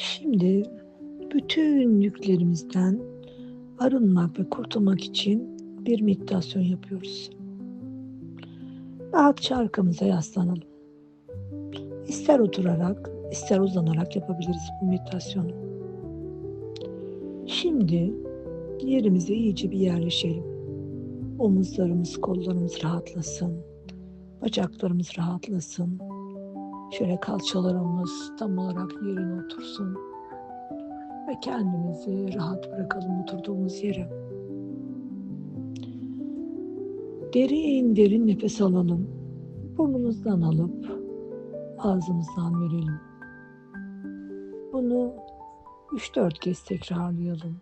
Şimdi bütün yüklerimizden arınmak ve kurtulmak için bir meditasyon yapıyoruz. Rahatça arkamıza yaslanalım. İster oturarak, ister uzanarak yapabiliriz bu meditasyonu. Şimdi yerimize iyice bir yerleşelim. Omuzlarımız, kollarımız rahatlasın. Bacaklarımız rahatlasın. Şöyle kalçalarımız tam olarak yerine otursun. Ve kendimizi rahat bırakalım oturduğumuz yere. Derin derin nefes alalım. Burnumuzdan alıp ağzımızdan verelim. Bunu 3-4 kez tekrarlayalım.